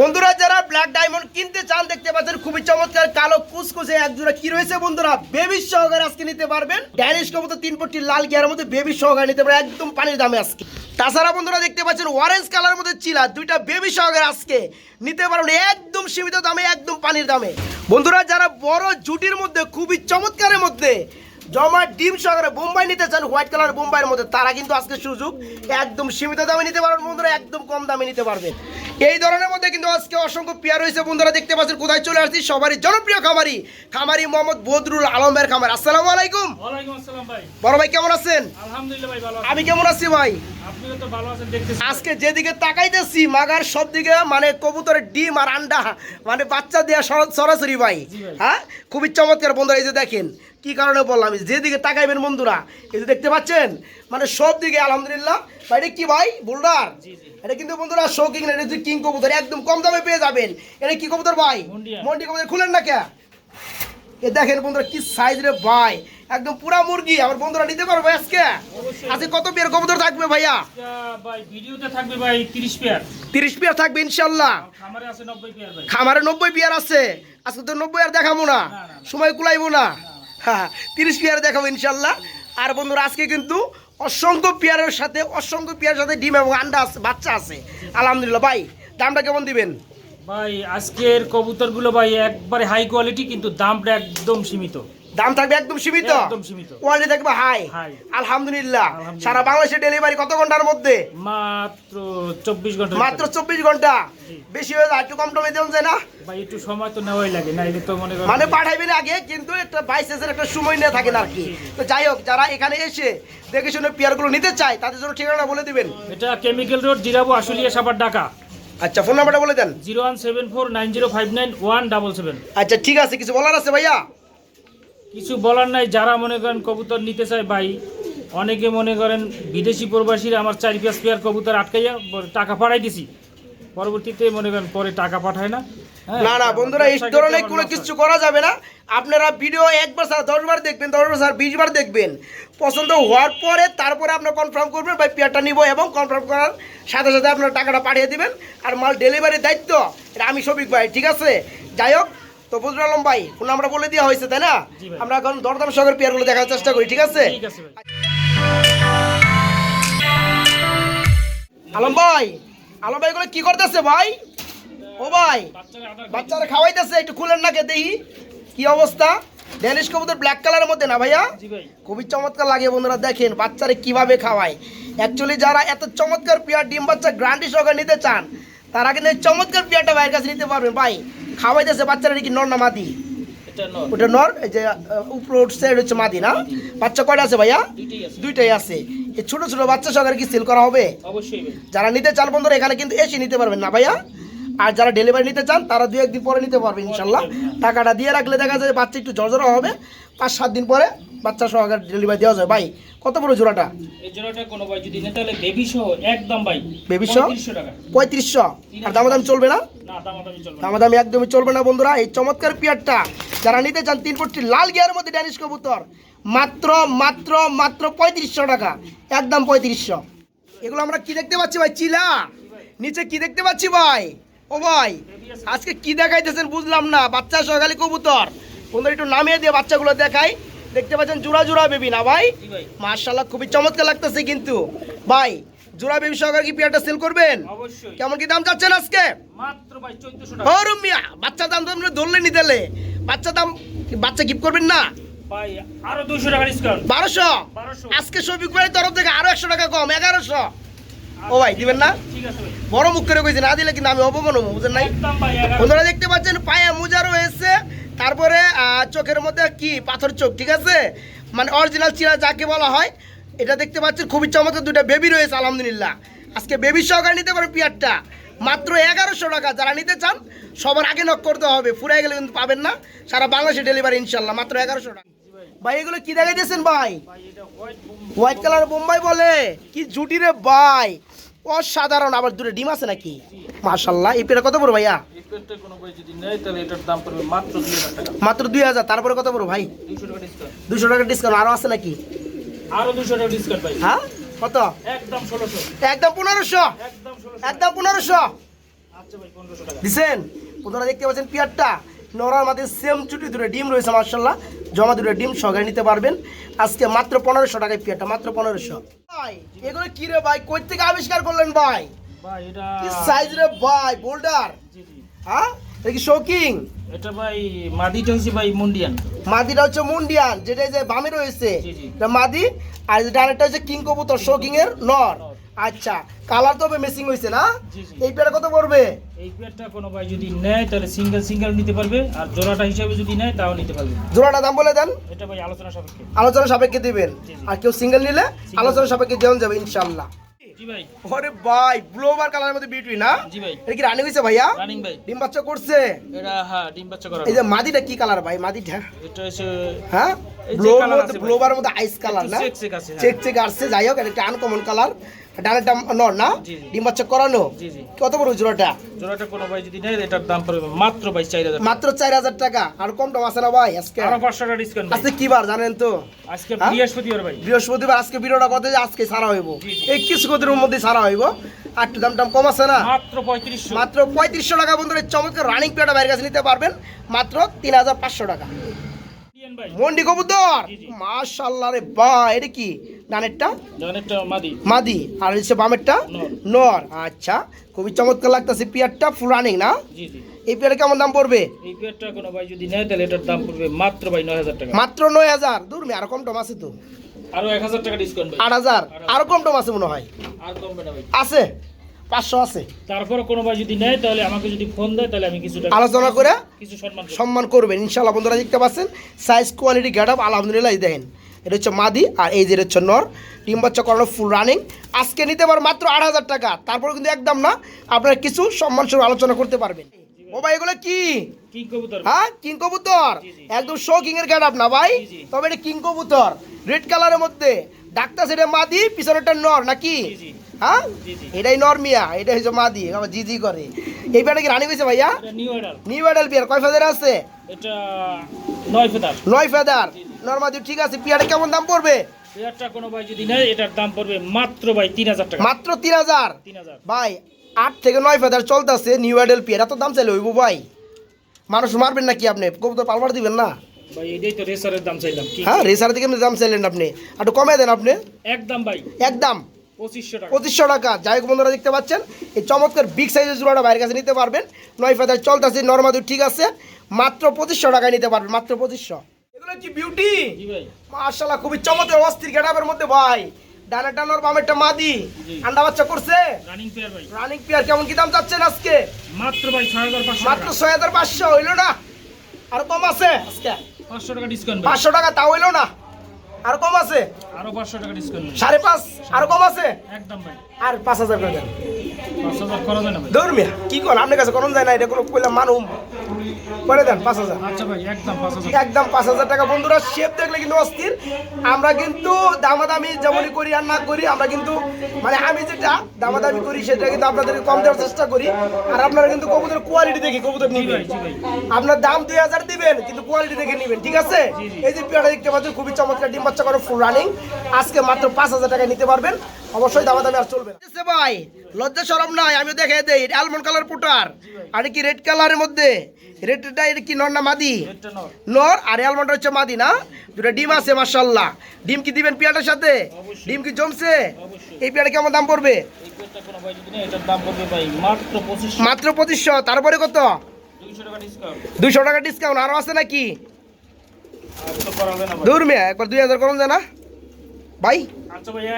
বন্ধুরা, যারা black diamond কিনতে চান, দেখতে পাচ্ছেন খুবই চমৎকার কালো কুচকুচে এক জোড়া কি রয়েছে বন্ধুরা? বেবি সহকারে আজকে নিতে পারবেন। ড্যানিশ কবুতর তিন পট্টি লাল গিয়ারের মধ্যে বেবি সহকারে নিতে পারবেন, একদম পানির দামে আজকে। তাছাড়া বন্ধুরা, দেখতে পাচ্ছেন অরেঞ্জ কালার মধ্যে চিলা, দুইটা বেবি সহকারে আজকে নিতে পারবেন, একদম সীমিত দামে, একদম পানির দামে। বন্ধুরা, যারা বড় জুটির মধ্যে, খুবই চমৎকারের মধ্যে জমা ডিম সহকারে বোম্বাই নিতে চান হোয়াইট কালার বোম্বাইয়ের মধ্যে তারা কিন্তু আজকে সুযোগ একদম সীমিত দামে নিতে পারবেন বন্ধুরা একদম কম দামে নিতে পারবেন। এই ধরনের মধ্যে কিন্তু আজকে অসংখ্য পেয়ার রয়েছে বন্ধুরা দেখতে পাচ্ছেন কোথায় চলে আসছি সবারই জনপ্রিয় খামারি খামারি মোহাম্মদ বদরুল আলমের খামার। আসসালামু আলাইকুম। বড় ভাই কেমন আছেন? আমি কেমন আছি ভাই? আজকে যেদিকে তাকাইতেছি মাগার সব দিকে মানে কবুতরের ডিম আর আন্ডা মানে বাচ্চা দেওয়া সরাসরি ভাই। হ্যাঁ? খুবই চমৎকার বন্ধুরা এই যে দেখেন কি কারণে বললাম? যেদিকে তাকাইবেন বন্ধুরা এই যে দেখতে পাচ্ছেন? মানে সব দিকে আলহামদুলিল্লাহ। ভাই এটা কি ভাই? বোল্ডার। এটা কিন্তু বন্ধুরা শৌকিং না এটা কিং কবুতর। একদম কম দামে পেয়ে যাবেন। এটা কি কবুতর ভাই। মন্ডি কবুতর খুলেন না কে? এ দেখেন বন্ধুরা কি সাইজ রে ভাই। একদম পুরা মুরগি। আমার বন্ধুরা নিতে পারবে আজকে। আজকে কত পেয়ার কবুতর থাকবে ভাইয়া? ভাই ভিডিওতে থাকবে ভাই 30 পেয়ার তিরিশ পেয়ার থাকবে ইনশাল্লাহ। খামারে আছে 90 পেয়ার ভাই। খামারে নব্বই পেয়ার আছে। আজকে তো নব্বই আর দেখাবো না। সময় কুলাইবো না। হ্যাঁ তিরিশ পেয়ারা দেখাবো ইনশাল্লাহ। আর বন্ধুরা, আজকে কিন্তু অসংখ্য পেয়ারের সাথে, অসংখ্য পেয়ারের সাথে ডিম এবং আন্ডা আছে, বাচ্চা আছে। আলহামদুলিল্লাহ, ভাই, দামটা কেমন দিবেন? ভাই, আজকের কবুতরগুলো ভাই, একবারে হাই কোয়ালিটি কিন্তু দামটা একদম সীমিত। দাম থাকবে একদম সীমিত। একদম সীমিত। কোয়ালিটি থাকবে হাই আলহামদুলিল্লাহ। সারা বাংলাদেশে ডেলিভারি কত ঘণ্টার মধ্যে? মাত্র 24 ঘণ্টা মাত্র চব্বিশ ঘণ্টা। বেশি হয়ে যায় একটু কম টমে দেওয়া যায় না? ভাই একটু সময় তো নেওয়াই লাগে নাইলে তো মনে করেন মানে পাঠাইবেন আগে কিন্তু একটা বাইশের একটা সময় নিয়ে থাকেন আর কি। তো যাই হোক যারা এখানে এসে দেখে শুনে পেয়ারগুলো নিতে চায় তাদের জন্য ঠিকানা বলে দিবেন। এটা কেমিক্যাল রোড জিরাবো আশুলিয়া সাবার ঢাকা। আচ্ছা ফোন নাম্বারটা বলে দেন। Zero one seven four nine zero five nine one double seven. আচ্ছা ঠিক আছে কিছু বলার আছে ভাইয়া? কিছু বলার নাই যারা মনে করেন কবুতর নিতে চায় ভাই অনেকে মনে করেন বিদেশি প্রবাসীরা আমার চারি পাঁচ পেয়ার কবুতর আটকাইয়া টাকা পাঠাই দিছি। পরবর্তীতে মনে করেন পরে টাকা পাঠায় না। হ্যাঁ, না না বন্ধুরা এই ধরনের কোনো কিছু করা যাবে না। আপনারা ভিডিও একবার স্যার দশবার দেখবেন দশবার স্যার বিশবার দেখবেন। পছন্দ হওয়ার পরে তারপরে আপনার কনফার্ম করবেন ভাই পেয়ারটা নিব এবং কনফার্ম করার সাথে সাথে আপনার টাকাটা পাঠিয়ে দিবেন। আর মাল ডেলিভারির দায়িত্ব এটা আমি সবিক ভাই ঠিক আছে? যাই হোক তো বুঝল আলম ভাই ফোন নাম্বারটা বলে দেওয়া হয়েছে তাই না? আমরা এখন দরদাম সহকারে পেয়ারগুলো দেখার চেষ্টা করি ঠিক আছে? আলম ভাই আলম ভাই এগুলো কি করতেছে ভাই? ও ভাই বাচ্চারা খাওয়াইতেছে একটু খুলেন না কে দেখি কি অবস্থা? ড্যানিশ কবুতর ব্ল্যাক কালারের মধ্যে না ভাইয়া? খুবই চমৎকার লাগে বন্ধুরা দেখেন বাচ্চারা কীভাবে খাওয়ায়। অ্যাকচুয়ালি যারা এত চমৎকার পেয়ার ডিম বাচ্চা গ্রান্টি সহকারে নিতে চান তারা কিন্তু চমৎকার পেয়ারটা ভাইয়ের কাছে নিতে পারবে ভাই খাওয়াইতেছে বাচ্চারা কি নর না মাদি? ওটা নর এই যে উপরে উঠছে এটা হচ্ছে মাদি না? বাচ্চা কয়টা আছে ভাইয়া? দুইটাই আছে। এই ছোট ছোট বাচ্চা সহকারে কি সেল করা হবে? অবশ্যই যারা নিতে চান বন্ধুরা এখানে কিন্তু এসে নিতে পারবেন না ভাইয়া। আর যারা ডেলিভারি নিতে চান তারা দু একদিন পরে নিতে পারবে ইনশাল্লাহ। টাকাটা দিয়ে রাখলে দেখা যায় বাচ্চা একটু জর্জরা হবে। পাঁচ সাত দিন পরে বাচ্চা সহকারে ডেলিভারি দেওয়া যায়। ভাই কত বড় জোড়াটা? এই জোড়াটা কোনো ভাই যদি বেবি সহ একদম ভাই। Baby সহ? 3500 টাকা। পঁয়ত্রিশশো? আর দামাদাম চলবে না? না দামাদামি চলবে দামাদামি একদমই চলবে না বন্ধুরা। এই চমৎকার পিয়ারটা যারা নিতে চান তিন ফুটটি লাল গিয়ার মধ্যে ড্যানিশ কবুতর। মাত্র মাত্র মাত্র পঁয়ত্রিশশো টাকা। একদম পঁয়ত্রিশশো। এগুলো আমরা কি দেখতে পাচ্ছি ভাই? চিলা। নিচে কি দেখতে পাচ্ছি ভাই? ও ভাই আজকে কি দেখাইতেছেন বুঝলাম না। বাচ্চা সকালে কবুতর। বন্ধুরা একটু নামিয়ে দিয়ে বাচ্চাগুলো দেখাই। দেখতে পাচ্ছেন জোড়া জোড়া বেবি না ভাই? ভাই। মার্শাল্লাহ খুবই চমৎকার লাগতেছে কিন্তু। ভাই জোড়া বেবি সহকারে কি পিয়ারটা সেল করবেন? অবশ্যই। কেমন কি দাম চাচ্ছেন আজকে? মাত্র ভাই 1400 টাকা। বাচ্চা দাম তো আপনি ধরলে নি দিলে বাচ্চা দাম বাচ্চা গিফট করবেন না? ভাই আরও 200 টাকা ডিসকাউন্ট বারোশো? 1200 আজকে শফিক ভাইয়ের তরফ থেকে আরও একশো টাকা কম এগারোশো। ও ভাই দিবেন না? ঠিক আছে ভাই। বড় মুখ করে কইছে না দিলে কিন্তু আমি অপমান হব বুঝেন নাই? ভাই বন্ধুরা দেখতে পাচ্ছেন পায়ে মোজা রয়েছে তারপরে চোখের মধ্যে কি? পাথর চোখ, ঠিক আছে? মানে অরিজিনাল চিরা যাকে বলা হয়, এটা দেখতে পাচ্ছেন, খুবই চমৎকার দুটা বেবি রয়েছে, আলহামদুলিল্লাহ। আজকে বেবি সহকারে নিতে পারেন পিয়ারটা। মাত্র এগারোশো টাকা, যারা নিতে চান, সবার আগে নক করতে হবে, ফুরাই গেলে কিন্তু পাবেন না। সারা বাংলাদেশে ডেলিভারি ইনশাল্লাহ মাত্র এগারোশো টাকা। ভাই, এগুলো কি দেখাই দিয়েছেন ভাই? হোয়াইট কালার বোম্বাই বলে। কি জুটি রে ভাই। অসাধারণ, আবার দূরে ডিম আছে নাকি? মাশাল্লাহ এই পেটা কত বড় ভাইয়া? এই কোনো ভাই যদি নেয় তাহলে এটার দাম পড়বে মাত্র 2000 টাকা। মাত্র দুই হাজার তারপরে কত বড় ভাই? 200 টাকা ডিসকাউন্ট দুশো টাকা ডিসকাউন্ট আরও আছে নাকি? আরও 200 টাকা ডিসকাউন্ট ভাই। হ্যাঁ? কত? একদম 1600 একদম পনেরোশো? একদম পনেরোশো? আচ্ছা ভাই পনেরোশো টাকা। দিছেন? বন্ধুরা দেখতে পাচ্ছেন পিয়ারটা। নরার মাঝে সেম চুটি দুটো ডিম রয়েছে মার্শাল্লাহ জমা দুটো ডিম সহকারে নিতে পারবেন। আজকে মাত্র পনেরোশো টাকায় পিয়ারটা মাত্র পনেরোশো। ভাই এগুলো কি রে ভাই? কই থেকে আবিষ্কার করলেন ভাই? ভাই এটা সাইজ রে ভাই বোল্ডার জি জি। হ্যাঁ? এটা কি শোকিং এটা ভাই মাদিটা হচ্ছে ভাই মুন্ডিয়ান। মাদিটা হচ্ছে মুন্ডিয়ান যেটা যে বামে রয়েছে। এটা মাদি আর যেটা আরেকটা হচ্ছে কিং কবুতর শোকিং এর নর। আচ্ছা কালার তো মেসিং না। এই পেয়ারা কত পড়বে? এই পেয়ারটা কোনো ভাই যদি নেয় তাহলে সিঙ্গেল সিঙ্গেল নিতে পারবে। আর জোড়াটা হিসাবে যদি নেয় তাও নিতে পারবে। জোড়াটা দাম বলে দেন। এটা ভাই আলোচনা সাপেক্ষে। আলোচনা সাপেক্ষে দিবেন। আর কেউ সিঙ্গেল নিলে আলোচনা সাপেক্ষে দেওয়া যাবে ইনশাল্লাহ জি ভাই। ওরে ভাই ব্লোবার কালারের মধ্যে বিউটি না? জি ভাই। এটা কি রানি হয়েছে ভাইয়া? রানিং ভাই। ডিম বাচ্চা করছে? এটা হ্যাঁ ডিম বাচ্চা করা এই যে মাদিটা কি কালার ভাই? মাদিটা এটা হইছে হ্যাঁ? colour মধ্যে। ব্লোবার মধ্যে আইস কালার না? চেক চেক আছে, হ্যাঁ। চেক চেক আসছে। যাই হোক এটা একটা আনকমন কালার ডানেরটা নর না। ডিম বাচ্চা করানো? কত বড় জোড়াটা? জোড়াটা কোনো ভাই যদি নেয় এটার দাম পড়বে মাত্র ভাই চার হাজার মাত্র চার হাজার টাকা। আর কম টম আছে না ভাই আজকে? আরও পাঁচশো টাকা ডিসকাউন্ট আজকে কি বার জানেন তো? আজকে হ্যাঁ? বৃহস্পতিবার ভাই। বৃহস্পতিবার আজকে ভিডিওটা কত আজকে সারা হইব। এই কিছুক্ষণের মধ্যে সারা হইব। আর দাম টাম কম আছে না? মাত্র পঁয়ত্রিশশো। মাত্র পঁয়ত্রিশশো টাকা বন্ধুরা চমৎকার রানিং প্লেটা বাইরের কাছে নিতে পারবেন। মাত্র তিন হাজার পাঁচশো টাকা। মন্ডি কবুতর। মাশাল্লাহ রে বা এটা কি? ডানেরটা? মাদি। আর হচ্ছে বামেরটা? নর। আচ্ছা খুবই চমৎকার লাগতেছে পিয়ারটা ফুল রানিং না? এই পিয়ারে কেমন দাম পড়বে? এই পেয়ারটা কোনো ভাই যদি নেয় তাহলে এটার দাম পড়বে মাত্র ভাই নয় হাজার টাকা। মাত্র নয় হাজার? দূর আরও কম টম আছে তো। আরও এক হাজার টাকা ডিসকাউন্ট আট হাজার? আরও। কম টম আছে মনে হয়। আর কমবে না ভাই। আছে? পাঁচশো আছে। তারপরে কোনো ভাই যদি নেয় তাহলে আমাকে যদি ফোন দেয় তাহলে আমি কিছু আলোচনা করে কিছু সম্মান সম্মান করবেন। ইনশাল্লাহ বন্ধুরা দেখতে পাচ্ছেন সাইজ কোয়ালিটি গেট আপ আলহামদুলিল্লাহ দেখেন। এটা হচ্ছে মাদি আর এই যে এটা হচ্ছে নর। ডিম বাচ্চা করানো ফুল রানিং আজকে নিতে পার মাত্র আট হাজার টাকা। তারপর কিন্তু একদম না আপনারা কিছু সম্মান স্বরূপ আলোচনা করতে পারবেন। ও ভাই এগুলো কি? হ্যাঁ কিং কবুতর। একদম শো কিং এর গেট না ভাই। তবে এটা কিং কবুতর। রেড কালারের মধ্যে। ডাক্তার সেটা মাদি পিছনেরটা নর নাকি। হ্যাঁ। এটাই নর মিয়া এটা হচ্ছে মাদি। জি জি করে। এই ব্যাটা কি রানি হয়েছে ভাইয়া? নিউ নিউ কয় ফেদার আছে? এটা নয় ফেতার নয় ফেদার নর্মাদি ঠিক আছে পিয়ারে কেমন দাম পড়বে? পেয়ারটা কোনো ভাই যদি নেয় এটার দাম পড়বে মাত্র ভাই তিন হাজার টাকা। মাত্র তিন হাজার? ভাই আট থেকে নয় ফেদার চলতেছে নিউ অ্যাডেল পিয়ার এত দাম চাইলে হইব ভাই। মানুষ মারবেন নাকি আপনি? কবুতর পালবার দিবেন না? ভাই এটাই তো রেসারের দাম চাইলাম। হ্যাঁ রেসার থেকে দাম চাইলেন আপনি। একটু কমে দেন আপনি। একদম ভাই। একদম। পঁচিশশো টাকা। যাই হোক বন্ধুরা দেখতে পাচ্ছেন? এই চমৎকার বিগ সাইজের জোড়াটা বাইরের কাছে নিতে পারবেন। নয় ফেদার চলতেছে নর্মাদি ঠিক আছে। মাত্র পঁচিশশো টাকায় নিতে পারবেন মাত্র পঁচিশশো। এগুলো বিউটি মাশাআল্লাহ খুবই চমৎকার অস্থির গেটাপের মধ্যে ভাই। ডানা টানোর বামেরটা মাদি। আন্ডা বাচ্চা করছে? রানিং পেয়ার ভাই। রানিং পেয়ার কেমন কি দাম চাচ্ছেন আজকে? মাত্র ভাই হইল না? আর কম আছে আজকে? টাকা ডিসকাউন্ট ভাই। পাঁচশো টাকা তা হইল না? আর কম আছে? আরও টাকা ডিসকাউন্ট কম আছে? একদম ভাই। আর পাঁচ হাজার করে দেন। পাঁচ হাজার করা যায় না ভাই। দৌড় মিয়া কি কর আপনার কাছে কোন যায় না এটা কোনো মানুম। করে দেন পাঁচ হাজার। আচ্ছা একদম পাঁচ হাজার। একদম পাঁচ হাজার টাকা। বন্ধুরা শেপ দেখলে কিন্তু অস্থির। আমরা কিন্তু দামাদামি যেমনই করি আর না করি আমরা কিন্তু মানে আমি যেটা দামাদামি করি সেটা কিন্তু আপনাদেরকে কম দেওয়ার চেষ্টা করি। আর আপনারা কিন্তু কবুতরের কোয়ালিটি দেখে কবুতর নিবেন। আপনার দাম দুই হাজার দিবেন কিন্তু কোয়ালিটি দেখে নিবেন ঠিক আছে। এই যে পেয়ারা দেখতে পাচ্ছেন খুবই চমৎকার ডিম বাচ্চা করে ফুল রানিং আজকে মাত্র পাঁচ হাজার টাকায় নিতে পারবেন। অবশ্যই দামাদামি আর চলবে না। ভাই লজ্জা সরম নাই আমি দেখে দেই অ্যালমন্ড কালার পুটার আর কি রেড কালারের মধ্যে? রেডটা এটা কি নর না মাদি? নর নর আর অ্যালমন্ড হচ্ছে মাদি না? দুটো ডিম আছে মাশাল্লাহ ডিম কি দিবেন পেয়ারটার সাথে? ডিম কি জমছে? এই পেয়ারটা কেমন দাম পড়বে? এই পেয়ারটা কোনো ভাই যদি নেয় এটার দাম পড়বে ভাই মাত্র পঁচিশশো তারপরে কত? দুইশো টাকা ডিসকাউন্ট দুইশো টাকা ডিসকাউন্ট আরও আছে নাকি? না দূর মেয়ে একবার দুই হাজার করুন জানা ভাই আচ্ছা ভাই?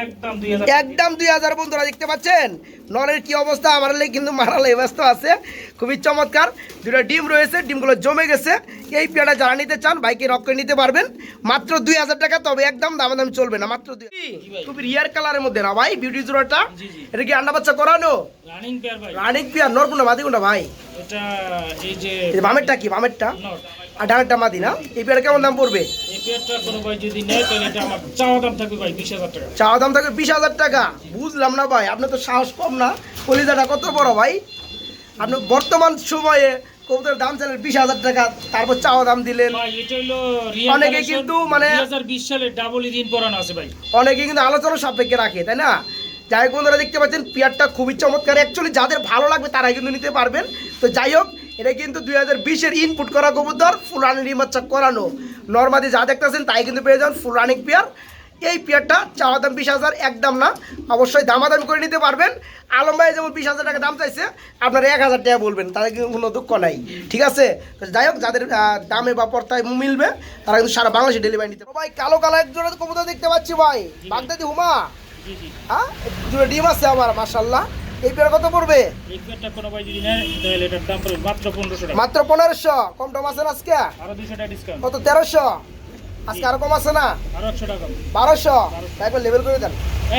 একদম দুই হাজার। একদম দুই হাজার বন্ধুরা দেখতে পাচ্ছেন? নরের কি অবস্থা? আমার লেগে কিন্তু মারালে ব্যস্ত আছে। খুবই চমৎকার। দুটো ডিম রয়েছে ডিমগুলো জমে গেছে। এই পেয়ারা যারা নিতে চান বাইকে রক করে নিতে পারবেন। মাত্র দুই হাজার টাকা তবে একদম দাম দাম চলবে না। মাত্র দুই ভাই। রিয়ার কালারের মধ্যে না ভাই? বিউটি জোড়াটা। এটা কি আন্ডা বাচ্চা করানো? রানিং পেয়ার ভাই। রানিক পেয়ার নরকুন্ডা মাদি ভাই? এটা এই যে এই যে বামেরটা কি? বামেরটা? আর ডানেরটা মাদি না। এই পেয়ারা কেমন দাম পড়বে? এই পেয়ারটা কোনো ভাই যদি নেয় তাহলে এটা আমার চাওয়া দাম থাকবে ভাই বিশ হাজার টাকা। চাওয়া দাম থাকবে বিশ হাজার টাকা। বুঝলাম না ভাই আপনার তো সাহস কম না। কলিজাটা কত বড় ভাই? আপনি বর্তমান সময়ে কবুতরের দাম চাইলেন বিশ হাজার টাকা তারপর চাওয়া দাম দিলেন। অনেকে কিন্তু মানে- বিশ সালে ডাবল ঋণ পড়ানো আছে ভাই। অনেকে কিন্তু আলোচনা সাপেক্ষে রাখে তাই না? যাই বন্ধুরা দেখতে পাচ্ছেন পেয়ারটা খুবই চমৎকার। অ্যাকচুয়ালি যাদের ভালো লাগবে তারাই কিন্তু নিতে পারবেন। তো যাই হোক এটা কিন্তু দুই হাজার বিশের ইনপুট করা কবুতর ফুল রানিং রিমাচ্চা করানো। নর্মালি যা দেখতেছেন তাই কিন্তু পেয়ে যান ফুল রানিং পেয়ার এই পেয়ারটা চাওয়া দাম বিশ হাজার একদম না। অবশ্যই দামাদামি করে নিতে পারবেন। আলম ভাই যেমন বিশ হাজার টাকা দাম চাইছে আপনারা এক হাজার টাকা বলবেন তাদের কিন্তু কোনো দুঃখ নাই। ঠিক আছে? যাই হোক যাদের দামে বা পর্তায় মিলবে তারা কিন্তু সারা বাংলাদেশে ডেলিভারি নিতে। ভাই কালো কালো এক জোড়া কবুতর দেখতে পাচ্ছি ভাই। বাগদাদি হুমা? হ্যাঁ দুটো ডিম আছে আমার মাশাল্লাহ এই পেয়ার কত পড়বে? এই পেয়ারটা কোনো ভাই যদি নেয় তাহলে এটার দাম পড়বে মাত্র পনেরোশো টাকা। মাত্র পনেরোশো। কম টম আছে না আজকে? আরও দুশো টাকা ডিসকাউন্ট কত তেরোশো? আজকে আরও কম আছে না? আরও টাকা বারোশো? একবার লেভেল করে দেন।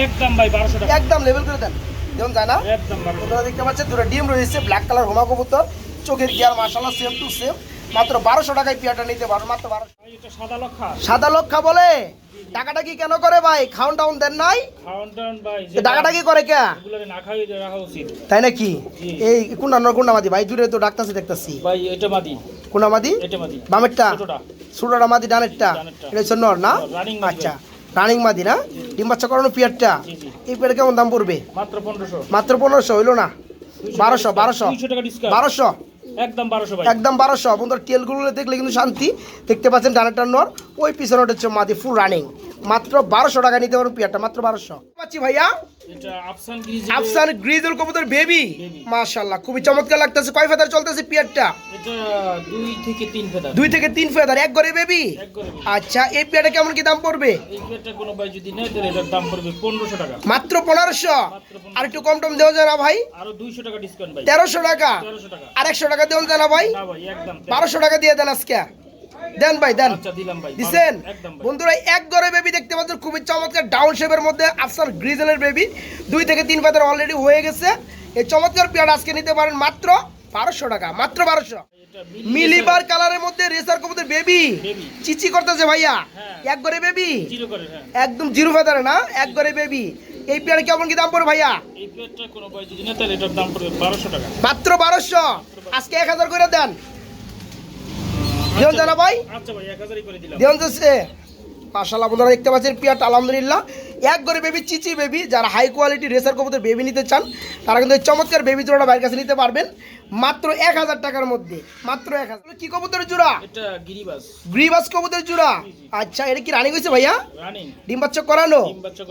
একদম ভাই বারোশো টাকা। একদম লেভেল করে দেন। যেমন যায় না? একদম বারোশো। দেখতে পাচ্ছেন দুটো ডিম রয়েছে ব্ল্যাক কালার হোমা কবুতর। চোখের গিয়ার মাশাল্লাহ সেম টু সেম মাত্র বারোশো টাকায় পিয়াটা নিতে পারো মাত্র বারোশো। সাদা লক্ষা। বলে? টাকাটা কি কেন করে ভাই? খাউন টাউন দেন নাই? টাকাটা কি করে কে? তাই নাকি? এই কোনটা কোনটা মাদি ভাই দূরে তো ডাকতাছি দেখতাছি। ভাই এটা মাদি। কোনটা মাদি। বামেরটা? ছোটটা। মাদি ডানেরটা। এটা হচ্ছে নর না? আচ্ছা রানিং মাদি না? ডিম বাচ্চা করানো পিয়ারটা। এই পিয়ার কেমন দাম পড়বে? মাত্র পনেরোশো। মাত্র পনেরোশো হইল না? বারোশো বারোশো। বারোশো? একদম বারোশো একদম বারোশো। টেলগুলো দেখলে কিন্তু শান্তি। দেখতে পাচ্ছেন ডানাটার নর। ওই পিছনে হচ্ছে মাদি ফুল রানিং মাত্র বারোশো টাকা নিতে পারবেন পিয়ারটা মাত্র বারোশো। পাচ্ছি ভাইয়া? আফসান গ্রিজুল কবুতর বেবি। মাশাল্লাহ খুবই চমৎকার লাগতেছে। কয় ফেদার চলতেছে পিয়ারটা দুই থেকে তিন ফেদার। এক করে বেবি। আচ্ছা এই পিয়ারটা কেমন কি দাম পড়বে? মাত্র পনেরোশো? আর একটু কম টম দেওয়া যায় না ভাই? তেরোশো টাকা? আর একশো টাকা দেওয়া যায় না ভাই? বারোশো টাকা দিয়ে দেন আজকে। দেন ভাই দেন। আচ্ছা দিলাম ভাই দিছেন? বন্ধুরা এক গড়ে বেবি দেখতে পাচ্ছেন খুবই চমৎকার ডাউন শেপের মধ্যে আফসান গ্রিজেলের বেবি দুই থেকে তিন পাতার অলরেডি হয়ে গেছে। এই চমৎকার পেয়ার আজকে নিতে পারেন মাত্র বারোশো টাকা মাত্র বারোশো। মিলিবার কালারের মধ্যে রেসার কবুতর বেবি চিচি করতেছে ভাইয়া। হ্যাঁ। এক গড়ে বেবি জিরো করে হ্যাঁ। একদম জিরো ফেদারে না? এক গড়ে বেবি এই পেয়ার কেমন কি দাম পড়ে ভাইয়া? এই পেয়ারটা কোনো ভাই যদি নেয় তাহলে এটার দাম পড়বে বারোশো টাকা। মাত্র বারোশো। আজকে এক হাজার করে দেন। দেন জানা ভাই? আচ্ছা ভাই এক হাজারই করে দিলাম। দেন যাচ্ছে মাশাল্লাহ বন্ধুরা দেখতে পাচ্ছেন পিয়াট আলহামদুলিল্লাহ। এক করে বেবি চিচি বেবি যারা হাই কোয়ালিটি রেসার কবুতর বেবি নিতে চান তারা কিন্তু এই চমৎকার বেবি জোড়াটা বাইরের কাছে নিতে পারবেন। মাত্র এক হাজার টাকার মধ্যে মাত্র এক হাজার। কি কবুতরের জোড়া? গিরিবাস। কবুতরের জোড়া? আচ্ছা এটা কি রানিং হয়েছে ভাইয়া? ডিম বাচ্চা করানো।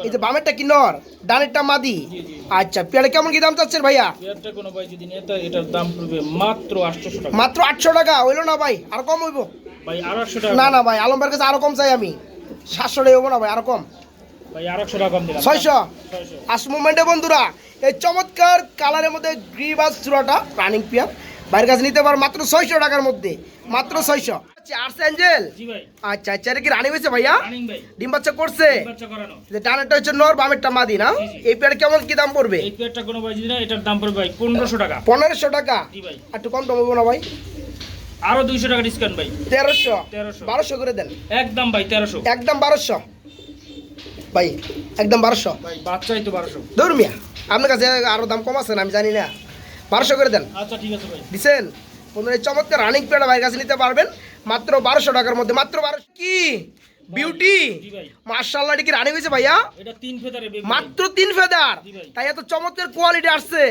এই যে বামেরটা কি নর? ডানেরটা মাদি। আচ্ছা পেয়ারে কেমন কি দাম চাচ্ছেন ভাইয়া? পেয়ারটা কোনো ভাই যদি নেয় তাহলে এটার দাম পড়বে মাত্র আটশোশো টাকা। মাত্র আটশো টাকা হইল না ভাই? আর কম হইব? না না ভাই আলমবার কাছে আরও কম চাই আমি। সাতশো টাকা হইবো না ভাই আরও কম। ছয়শো? আস মুভমেন্টে বন্ধুরা এই চমৎকার কালারের মধ্যে গ্রিবাস চূড়াটা রানিং পিয়ার বাইরের কাছে নিতে পারো মাত্র ছয়শো টাকার মধ্যে। মাত্র ছয়শো। আচ্ছা আর্টস অ্যাঞ্জেল আচ্ছা আচ্ছা এটা কি রানিং হয়েছে ভাইয়া? ডিম বাচ্চা করছে? যে ডানেরটা হচ্ছে নর বামেরটা মাদি না। এই পেয়ার কেমন কি দাম পড়বে? এই পেয়ারটা কোনো ভাই যদি এটার দাম পড়বে ভাই পনেরোশো টাকা। পনেরোশো টাকা? একটু কম না ভাই? আরও দুইশো টাকা ডিসকাউন্ট ভাই। তেরোশো। তেরোশো। বারোশো করে দেন। একদম ভাই তেরোশো। একদম বারোশো। ভাই একদম বারোশো। ভাই বাচ্চাই তো বারোশো। ধরুন আপনার কাছে আরও দাম কম আছে না আমি জানি না। বারোশো করে দেন। আচ্ছা ঠিক আছে ভাই। দিছেন? বন্ধুরা চমৎকার রানিং প্লেট ভাইয়ের কাছে নিতে পারবেন। মাত্র বারোশো টাকার মধ্যে মাত্র বারোশো কি? বিউটি মার্শাল্লাহ এটা কি রানিং হয়েছে ভাইয়া? এটা তিন ফেদারে বেবি মাত্র তিন ফেদার? তাই এত চমৎকার কোয়ালিটি আসছে।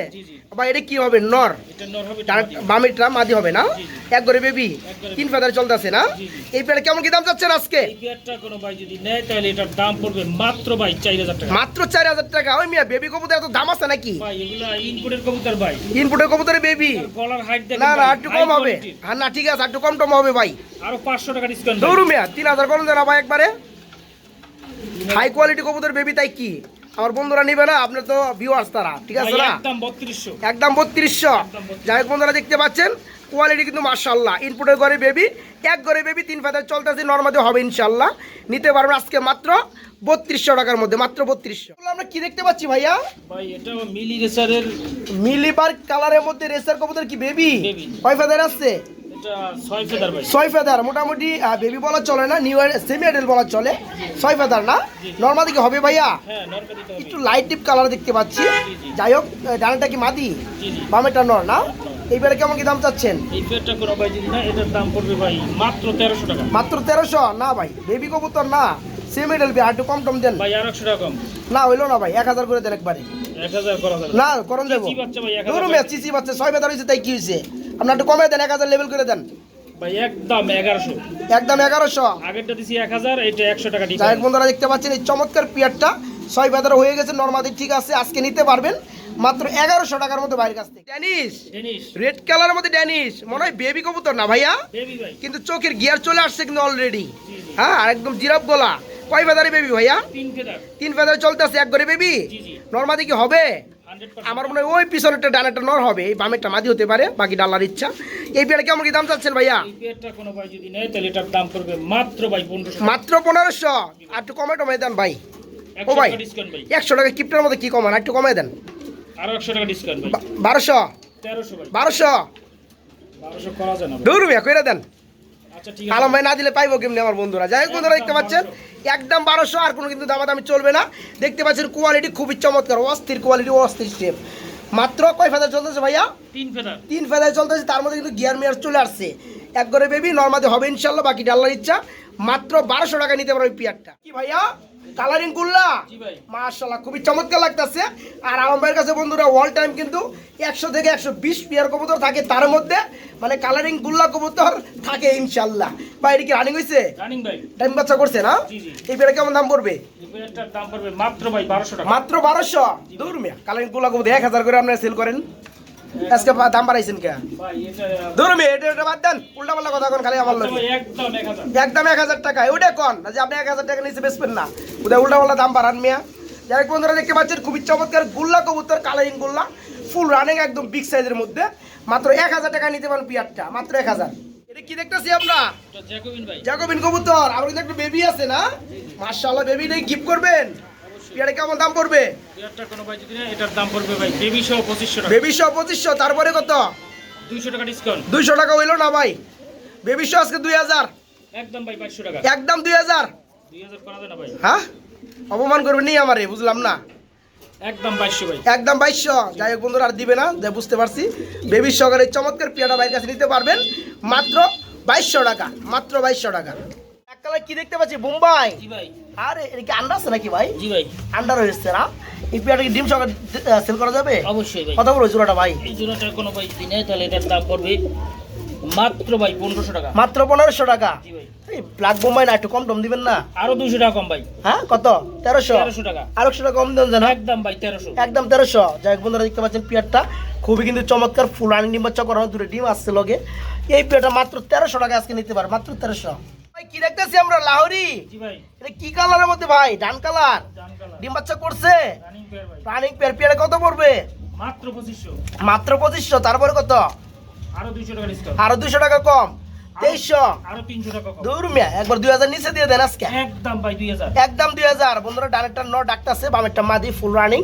ভাই এটা কি হবে? নর। এটা নর হবে ডান- মাদি। বামিটা মাদি হবে না। এক করে বেবি তিন ফেদার চলতেছে না। এই পেয়ার কেমন কি দাম চাচ্ছেন আজকে? এই পেয়ারটা কোনো ভাই যদি নেয় তাহলে এটার দাম পড়বে মাত্র ভাই চার হাজার টাকা। ওই মিয়া বেবি কবুতর এত দাম আছে নাকি? ভাই এগুলা ইনপুটের কবুতর ভাই। ইনপুটের কবুতরের বেবি না না একটু কম হবে। হ্যাঁ না ঠিক আছে একটু কম টম হবে ভাই। আরও পাঁচশো টাকা ডিসকাউন্ট দৌড়ু মিয়া তিন হাজার কম দেন ভাই একবারে? হাই কোয়ালিটি কবুতর বেবি তাই কি? আমার বন্ধুরা নিবে না আপনার তো ভিউয়ার্স তারা ঠিক আছে না? একদম বত্রিশশো। একদম বত্রিশশো। একদম 32 যাই হোক বন্ধুরা দেখতে পাচ্ছেন কোয়ালিটি কিন্তু মার্শাল্লাহ ইনপুটের ঘরে বেবি এক ঘরে বেবি তিন ফাদার চলতেছে নর্মাদি হবে ইনশাল্লাহ নিতে পারবেন আজকে মাত্র বত্রিশশো টাকার মধ্যে মাত্র বত্রিশশো। আমরা কি দেখতে পাচ্ছি ভাইয়া? ভাই এটা মিলি রেসারের মিলিবার কালারের মধ্যে রেসার কবুতর কি বেবি। কয় ফেদার আসছে ছয় ফেদার মোটামুটি বেবি বলা চলে না নিউ সেমি অ্যাডেল বলা চলে। ছয় ফেদার না? নর্মাদি কি হবে ভাইয়া? হ্যাঁ একটু লাইট ডিপ কালার দেখতে পাচ্ছি। যাই হোক ডানাটা কি মাদি? বামেটা নর না? এইবারে কেমন কি দাম চাচ্ছেন? এই পেয়ারটা কোনো ভাই যদি না এটার দাম পড়বে ভাই মাত্র তেরোশো টাকা। মাত্র তেরোশো? না ভাই বেবি কবুতর না। সেমি ডেলবি আর একটু কম টম দেন। ভাই আর একশো টাকা কম। না হইল না ভাই এক হাজার করে দেন একবারে। করা যাবে। না করন যাব চিচি বাচ্চা ভাই চিচি বাচ্চা ছয় বেতার হয়েছে তাই কি হয়েছে আপনার একটু কমে দেন এক হাজার লেভেল করে দেন। ভাই একদম আগেরটা দিছি এটা টাকা হোক বন্ধুরা দেখতে পাচ্ছেন এই চমৎকার পিয়ারটা। ছয় বেতার হয়ে গেছে নর্মাদি ঠিক আছে আজকে নিতে পারবেন। মাত্র এগারোশো টাকার মতো বাইরের কাছ থেকে। ড্যানিশ রেড কালারের মধ্যে ড্যানিশ। মনে হয় বেবি কবুতর না ভাইয়া? কিন্তু চোখের গিয়ার চলে আসছে কিন্তু অলরেডি। হ্যাঁ একদম জিরাফ গলা। কয় বেতারে বেবি ভাইয়া? তিন ফেদার। তিন বেতারে চলতে আছে এক করে বেবি নর্মাদি কি হবে? আমার মনে হয় ওই পিছনেরটা ডানাটা নর হবে এই বামেরটা মাদি হতে পারে বাকি ডালার ইচ্ছা। এই পেয়ারে কেমন কি দাম চাচ্ছেন ভাইয়া? কোনো ভাই যদি নেয় তাহলে এটার দাম পড়বে মাত্র ভাই পনেরোশো। মাত্র পনেরোশো? আর একটু কমে টমে দেন ভাই। ও ভাই একশো টাকা কিপ্টের মধ্যে কি কমান? একটু কমে দেন। আরও একশো টাকা ডিসকাউন্ট বারোশো? বারোশো? বারোশো করা যায় না দেন। আলম ভাই না দিলে পাইবো কেমনি আমার বন্ধুরা? যাই হোক বন্ধুরা দেখতে পাচ্ছেন একদম বারোশো আর কোনো কিন্তু দামাদামি চলবে না। দেখতে পাচ্ছেন কোয়ালিটি খুবই চমৎকার অস্থির কোয়ালিটি অস্থির স্টেপ মাত্র কয় ফেদার চলতেছে ভাইয়া? তিন ফেদার। তিন ফেদার চলতেছে তার মধ্যে কিন্তু গিয়ার মেয়ার চলে আসছে। এক করে বেবি নর্মাদে হবে ইনশাল্লাহ বাকি ডাল্লার ইচ্ছা। মাত্র বারোশো টাকা নিতে পারো ওই পিয়ারটা। কি ভাইয়া? কালারিং করলা? মাশাল্লাহ খুবই চমৎকার লাগতেছে। আর আলম ভাইয়ের কাছে বন্ধুরা অল টাইম কিন্তু একশো থেকে একশো বিশ পিয়ার কবুতর থাকে তার মধ্যে। মানে কালারিং গুল্লা কবুতর থাকে ইনশাল্লাহ বা এটা কি রানিং হয়েছে টাইম বাচ্চা করছে না। এই পেয়ারা কেমন দাম পড়বে? মাত্র ভাই বারোশো মাত্র বারোশো? দূর মিয়া। কালারিং গুল্লা কবুতর এক হাজার করে আপনারা সেল করেন। আজকে দাম বাড়াইছেন কে? ভাই এটা বাদ দেন। উল্টা কথা কোন খালি আমার আচ্ছা ভাই একদম এক হাজার। টাকা। ওটা কন যে আপনি এক হাজার টাকা নিচে বেচবেন না। ওদের উল্টা দাম বাড়ান মিয়া। যাই বন্ধুরা দেখতে পাচ্ছেন খুবই চমৎকার গুল্লা কবুতর কালারিং গুল্লা। ফুল রানিং একদম বিগ সাইজের মধ্যে। মাত্র এক হাজার টাকা নিতে পারেন পিয়ারটা। মাত্র এক হাজার। এটা কি দেখতেছি আমরা? জ্যাকোবিন কবুতর। আমার কিন্তু একটা বেবি আছে না? মার্শাল্লাহ বেবি নেই গিফট করবেন? পিয়ারে কেমন দাম পড়বে? পেয়ারটা কোনো ভাই যদি নেয় এটার দাম পড়বে ভাই বেবি সহ পঁচিশশো টাকা। বেবি সহ পঁচিশশো তারপরে কত? দুইশো টাকা ডিসকাউন্ট দুইশো টাকা হইল না ভাই? বেবি সহ আজকে দুই হাজার। একদম ভাই বাইশশো টাকা। একদম দুই হাজার? দুই হাজার করা যায় না ভাই। হ্যাঁ? অপমান করবেন নি আমারে বুঝলাম না। একদম বাইশশো ভাই। একদম বাইশশো। যাই হোক বন্ধুরা আর দিবে না যা বুঝতে পারছি। বেবির সহকারে চমৎকার পিয়াটা বাইরের কাছে নিতে পারবেন। মাত্র বাইশশো টাকা মাত্র বাইশশো টাকা। কালার কি দেখতে পাচ্ছি? বোম্বাই। আরে এটা কি আন্ডা আছে নাকি ভাই? জি ভাই। আন্ডার হয়েছে না? এই কি ডিম সেল করা যাবে? অবশ্যই ভাই। কত বড় জোড়াটা ভাই? এই জোড়াটা কোনো ভাই যদি নেয় তাহলে এটার দাম পড়বে মাত্র ভাই পনেরোশো টাকা। মাত্র পনেরোশো টাকা? এই ব্ল্যাক বোম্বাই না একটু কম টম দিবেন না? আরও দুইশো টাকা কম ভাই। হ্যাঁ কত? তেরোশো? তেরোশো টাকা। আরেকশো টাকা কম দেন একদম ভাই তেরোশো। একদম তেরোশো। যাই হোক বন্ধুরা দেখতে পাচ্ছেন পিয়ারটা খুবই কিন্তু চমৎকার ফুল রানিং ডিম বাচ্চা করা হয় দূরে ডিম আসছে লগে। এই পিয়ারটা মাত্র তেরোশো টাকা আজকে নিতে পারে মাত্র তেরোশো। কি দেখতেছি আমরা? লাহোরি? এটা কি কালারের মধ্যে ভাই? Dun colour? ডিম বাচ্চা করছে? রানিং পেয়ার কত পড়বে? মাত্র পঁচিশশো। মাত্র পঁচিশশো। তারপরে কত? আরও দুইশো টাকা আরও দুশো টাকা কম। তেইশশো। দূর মিয়া একবার দুই হাজার নিচে দিয়ে দেন আজকে। একদম ভাই দুই হাজার। একদম দুই হাজার। বন্ধুরা ডানেরটা ন ডাকতেছে বামেরটা মাদি ফুল রানিং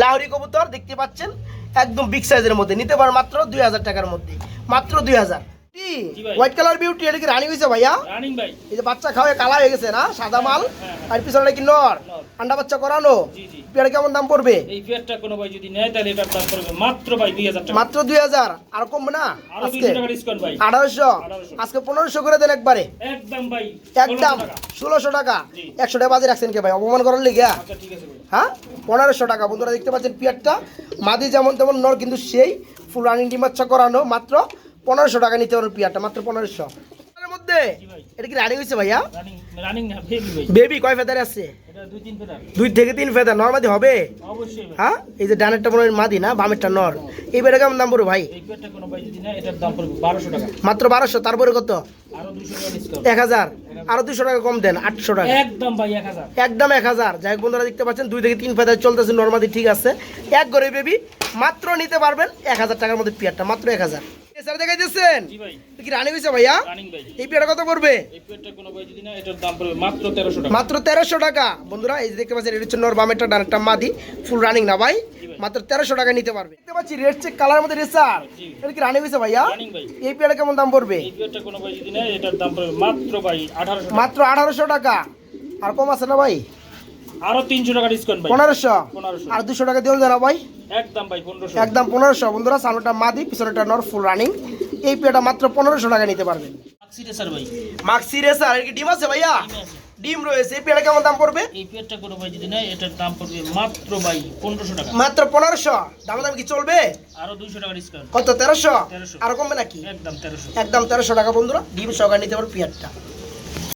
লাহরি কবুতর দেখতে পাচ্ছেন? একদম বিগ সাইজের মধ্যে। নিতে পারেন মাত্র দুই হাজার টাকার মধ্যে। মাত্র দুই হাজার। হোয়াইট কালার বিউটি এটা কি রানিং হয়েছে ভাইয়া? রানিং ভাই। এই যে বাচ্চা খাওয়া কালা হয়ে গেছে না? সাদা মাল? হ্যাঁ, আর পিছনে কি নর। আন্ডা বাচ্চা করানো? জি জি। পেয়ারে কেমন দাম পড়বে? এই পেয়ারটা কোনো ভাই যদি নেয় তাহলে এটার দাম পড়বে মাত্র ভাই দুই হাজার টাকা। মাত্র দুই হাজার। আর কমবে না? আরও আজকে? টাকা ডিসকাউন্ট ভাই। আঠারোশো? 1800 আজকে পনেরোশো করে দেন একবারে। একদম ভাই একদম। 1600 টাকা। ষোলোশো টাকা। জি। একশো টাকা বাজে রাখছেন কে ভাই? অপমান করার লেগে আচ্ছা ঠিক আছে হ্যাঁ? পনেরোশো টাকা। বন্ধুরা দেখতে পাচ্ছেন পিয়ারটা। মাদি যেমন তেমন নর কিন্তু সেই ফুল রানিং ডিমাচ্ছা করানো মাত্র পনেরোশো টাকা নিতে পারবেন পিয়ারটা মাত্র পনেরোশো। মধ্যে এটা কি রানিং হয়েছে ভাইয়া? বেবি কয় ফেদারে আছে? দুই থেকে তিন ফেদার নর্মাদি হবে? হ্যাঁ? এই যে ডানেরটা মনে মাদি না বামেরটা নর। এই বেটা কেমন দাম পড়বে ভাই? মাত্র বারোশো তারপরে কত? এক হাজার। আরও দুশো টাকা কম দেন আটশো টাকা। একদম ভাই এক হাজার। একদম এক হাজার। যাই বন্ধুরা দেখতে পাচ্ছেন দুই থেকে তিন ফেদার চলতেছে নর্মাদি ঠিক আছে। এক করে বেবি মাত্র নিতে পারবেন এক হাজার টাকার মধ্যে পিয়ারটা মাত্র এক হাজার। স্যার দেখাই জি ভাই। কি রানি হয়েছে ভাইয়া? রানিং ভাই। এই পিয়ারটা কত পড়বে? এই পেয়ারটা কোনো ভাই যদি নেয় এটার দাম পড়বে মাত্র তেরোশো টাকা। মাত্র তেরোশো টাকা। বন্ধুরা এই দেখতে পাচ্ছেন এটা হচ্ছে নর বামেরটা ডানেরটা মাদি। ফুল রানিং না ভাই? মাত্র তেরোশো টাকা নিতে পারবে। দেখতে পাচ্ছি রেড চেক কালার মধ্যে রেসার। এটা কি রানি হয়েছে ভাইয়া? রানিং ভাই। এই পিয়ারটা কেমন দাম পড়বে? এই পেয়ারটা কোনো ভাই যদি নেয় এটার দাম পড়বে মাত্র ভাই মাত্র আঠারোশো টাকা। আর কম আছে না ভাই? আরও টাকা ডিসকাউন্ট ভাই। আর দুশো টাকা দিল না ভাই একদম ভাই পনেরোশো। একদম পনেরোশো। বন্ধুরা সামনেটা মাদি পিছনেটা নর ফুল রানিং এই পেয়ারটা মাত্র পনেরোশো টাকা নিতে পারবেন। মাক্সি রেসার ভাই। মাক্সি রেসার এর কি ডিম আছে ভাইয়া? ডিম রয়েছে। এই পেয়ারা কেমন দাম পড়বে? এই পেয়ারটা কোনো ভাই যদি নেয় এটার দাম পড়বে মাত্র ভাই পনেরোশো টাকা। মাত্র পনেরোশো। দাম দাম কি চলবে? আরও দুইশো টাকা ডিসকাউন্ট কত তেরোশো? 1300 আর কমবে নাকি? একদম তেরোশো। একদম টাকা বন্ধুরা। ডিম সহকারে নিতে পারো পেয়ারটা।